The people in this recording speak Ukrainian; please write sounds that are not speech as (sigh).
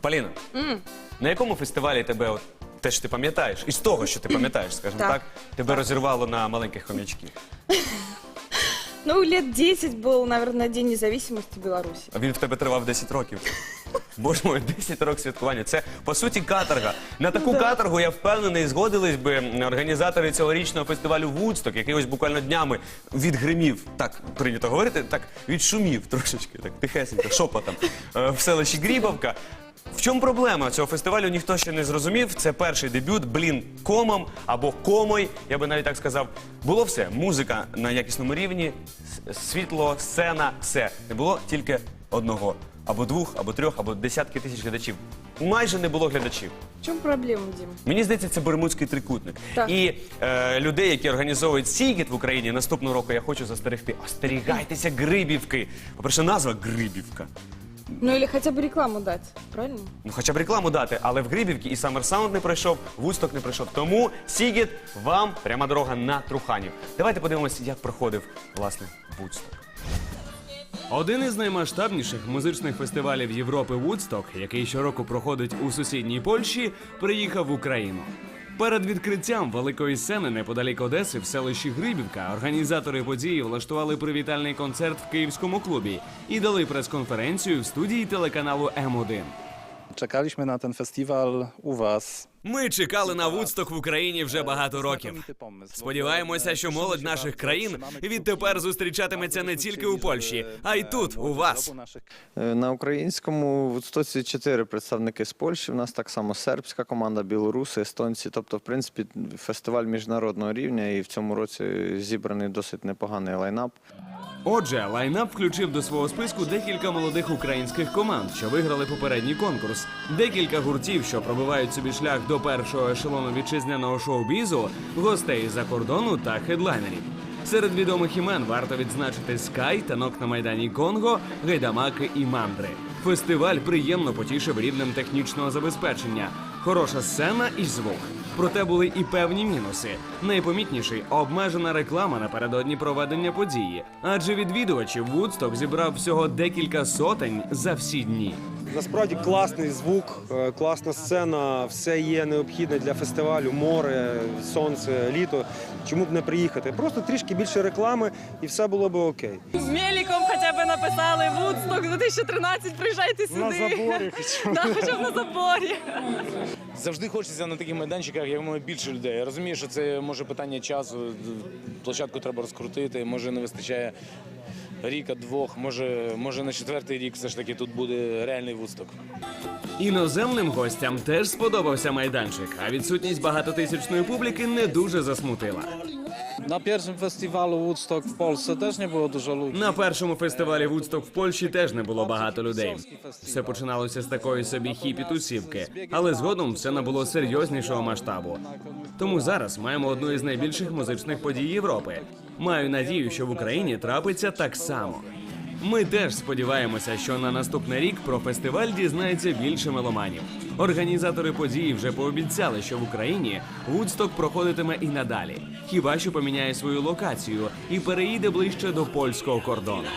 Поліна, на якому фестивалі тебе от те, що ти пам'ятаєш, із того, що ти пам'ятаєш, скажімо Так. так, тебе розірвало на маленьких хомячків? (laughs) Ну, лет 10 был, наверное, День независимости Беларуси. А він в тебе тривав 10 років. (laughs) Боже мой, 10 років святкування. Це по суті каторга. На таку Да. каторгу я впевнений, згодились би організатори цьогорічного фестивалю Вудсток, який ось буквально днями відгримів, так прийнято говорити, так відшумів трошечки, так тихесенько, шепотом е, в селищі Грібовка. В чому проблема цього фестивалю? Ніхто ще не зрозумів. Це перший дебют, блін, комом або комой, я би навіть так сказав. Було все. Музика на якісному рівні, світло, сцена, все. Не було тільки одного. Або двох, або трьох, або десятки тисяч глядачів. Майже не було глядачів. В чем проблема, Дима? Мені здається, це Бермудський трикутник. Так. І е, людей, які організовують Сігіт в Україні, наступного року я хочу застерегти. Остерігайтеся Грибівки. По-перше, назва Грибівка. Ну, или хотя бы рекламу дать, правильно? Ну, хоча б рекламу дати, але в Грибівці і Summer Sound не пройшов, Вусток не пройшов. Тому Сігіт, вам пряма дорога на Труханів. Давайте подивимося, як проходив власне Вудсток. Один із наймасштабніших музичних фестивалів Європи Вудсток, який щороку проходить у сусідній Польщі, приїхав в Україну. Перед відкриттям великої сцени неподалік Одеси в селищі Грибівка організатори події влаштували привітальний концерт в київському клубі і дали прес-конференцію в студії телеканалу М1. Czekaliśmy na ten festiwal u Was. Ми чекали на Вудсток в Україні вже багато років. Сподіваємося, що молодь наших країн відтепер зустрічатиметься не тільки у Польщі, а й тут, у вас. Е, На українському Вудстоці чотири представники з Польщі. У нас так само сербська команда, білоруси, естонці. Тобто, в принципі, фестиваль міжнародного рівня, і в цьому році зібраний досить непоганий лайнап. Отже, лайнап включив до свого списку декілька молодих українських команд, що виграли попередній конкурс, декілька гуртів, що пробивають собі шлях до першого ешелону вітчизняного шоу-бізу, гостей за кордону та хедлайнерів. Серед відомих імен варто відзначити Скай, танок на майдані Конго, гайдамаки і мандри. Фестиваль приємно потішив рівнем технічного забезпечення, хороша сцена і звук. Проте були і певні мінуси. Найпомітніший обмежена реклама напередодні проведення події, адже відвідувачів Вудсток зібрав всього декілька сотень за всі дні. Насправді класний звук, е, класна сцена, все є необхідне для фестивалю, море, сонце, літо. Чому б не приїхати? Просто трішки більше реклами і все було б окей. Меліком хоча б написали Вудсток 2013, приїжджайте сюди. На заборі хоча б. Да, хоча б на заборі. Завжди хочеться на таких майданчиках якомога більше людей. Я розумію, що це може питання часу. Площадку треба розкрутити, може не вистачає ріка, двох, може, може на четвертий рік все ж таки тут буде реальний вусток. Іноземним гостям теж сподобався майданчик, а відсутність багатотисячної публіки не дуже засмутила. Na pierwszym festiwalu Woodstock w Polsce też nie było dużo ludzi. На першому фестивалі Вудсток в Польщі теж не було багато людей. Все починалося з такої собі хіпі-тусівки, але згодом все набуло серйознішого масштабу. Тому зараз маємо одну із найбільших музичних подій Європи. Маю надію, що в Україні трапиться так само. Ми теж сподіваємося, що на наступний рік про фестиваль дізнається більше меломанів. Організатори події вже пообіцяли, що в Україні Вудсток проходитиме і надалі, хіба що поміняє свою локацію і переїде ближче до польського кордону.